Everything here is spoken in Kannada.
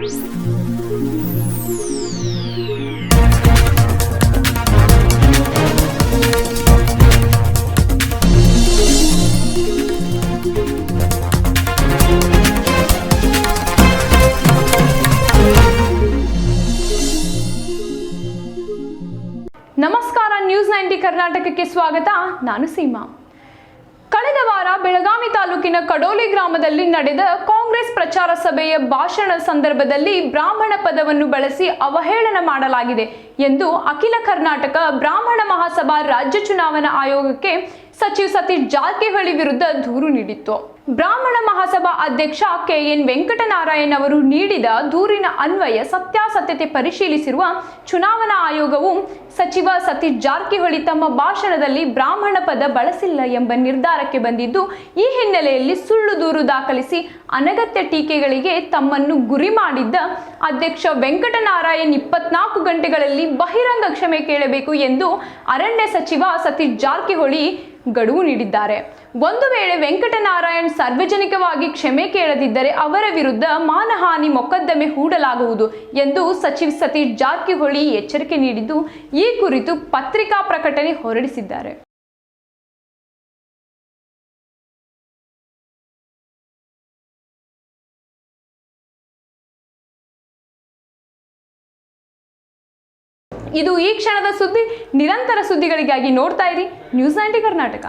ನಮಸ್ಕಾರ ನ್ಯೂಸ್ ನೈಂಟಿ ಕರ್ನಾಟಕಕ್ಕೆ ಸ್ವಾಗತ. ನಾನು ಸೀಮಾ. ಕಳೆದ ವಾರ ಬೆಳಗಾವಿ ತಾಲೂಕಿನ ಕಡೋಲಿ ಗ್ರಾಮದಲ್ಲಿ ನಡೆದ ಕಾಂಗ್ರೆಸ್ ಪ್ರಚಾರ ಸಭೆಯ ಭಾಷಣ ಸಂದರ್ಭದಲ್ಲಿ ಬ್ರಾಹ್ಮಣ ಪದವನ್ನು ಬಳಸಿ ಅವಹೇಳನ ಮಾಡಲಾಗಿದೆ ಎಂದು ಅಖಿಲ ಕರ್ನಾಟಕ ಬ್ರಾಹ್ಮಣ ಮಹಾಸಭಾ ರಾಜ್ಯ ಚುನಾವಣಾ ಆಯೋಗಕ್ಕೆ ಸಚಿವ ಸತೀಶ್ ಜಾರಕಿಹೊಳಿ ವಿರುದ್ಧ ದೂರು ನೀಡಿತ್ತು. ಬ್ರಾಹ್ಮಣ ಮಹಾಸಭಾ ಅಧ್ಯಕ್ಷ ಕೆ ಎನ್ ವೆಂಕಟನಾರಾಯಣ್ ಅವರು ನೀಡಿದ ದೂರಿನ ಅನ್ವಯ ಸತ್ಯಾಸತ್ಯತೆ ಪರಿಶೀಲಿಸಿರುವ ಚುನಾವಣಾ ಆಯೋಗವು ಸಚಿವ ಸತೀಶ್ ಜಾರಕಿಹೊಳಿ ತಮ್ಮ ಭಾಷಣದಲ್ಲಿ ಬ್ರಾಹ್ಮಣ ಪದ ಬಳಸಿಲ್ಲ ಎಂಬ ನಿರ್ಧಾರಕ್ಕೆ ಬಂದಿದ್ದು, ಈ ಹಿನ್ನೆಲೆಯಲ್ಲಿ ಸುಳ್ಳು ದೂರು ದಾಖಲಿಸಿ ಅನಗತ್ಯ ಟೀಕೆಗಳಿಗೆ ತಮ್ಮನ್ನು ಗುರಿ ಮಾಡಿದ್ದ ಅಧ್ಯಕ್ಷ ವೆಂಕಟನಾರಾಯಣ್ ಇಪ್ಪತ್ನಾಲ್ಕು ಗಂಟೆಗಳಲ್ಲಿ ಬಹಿರಂಗ ಕ್ಷಮೆ ಕೇಳಬೇಕು ಎಂದು ಅರಣ್ಯ ಸಚಿವ ಸತೀಶ್ ಜಾರಕಿಹೊಳಿ ಗಡುವು ನೀಡಿದ್ದಾರೆ. ಒಂದು ವೇಳೆ ವೆಂಕಟನಾರಾಯಣ್ ಸಾರ್ವಜನಿಕವಾಗಿ ಕ್ಷಮೆ ಕೇಳದಿದ್ದರೆ ಅವರ ವಿರುದ್ಧ ಮಾನಹಾನಿ ಮೊಕದ್ದಮೆ ಹೂಡಲಾಗುವುದು ಎಂದು ಸಚಿವ ಸತೀಶ್ ಜಾರಕಿಹೊಳಿ ಎಚ್ಚರಿಕೆ ನೀಡಿದ್ದು, ಈ ಕುರಿತು ಪತ್ರಿಕಾ ಪ್ರಕಟಣೆ ಹೊರಡಿಸಿದ್ದಾರೆ. ಇದು ಈ ಕ್ಷಣದ ಸುದ್ದಿ. ನಿರಂತರ ಸುದ್ದಿಗಳಿಗಾಗಿ ನೋಡ್ತಾ ಇರಿ. News ninety Karnataka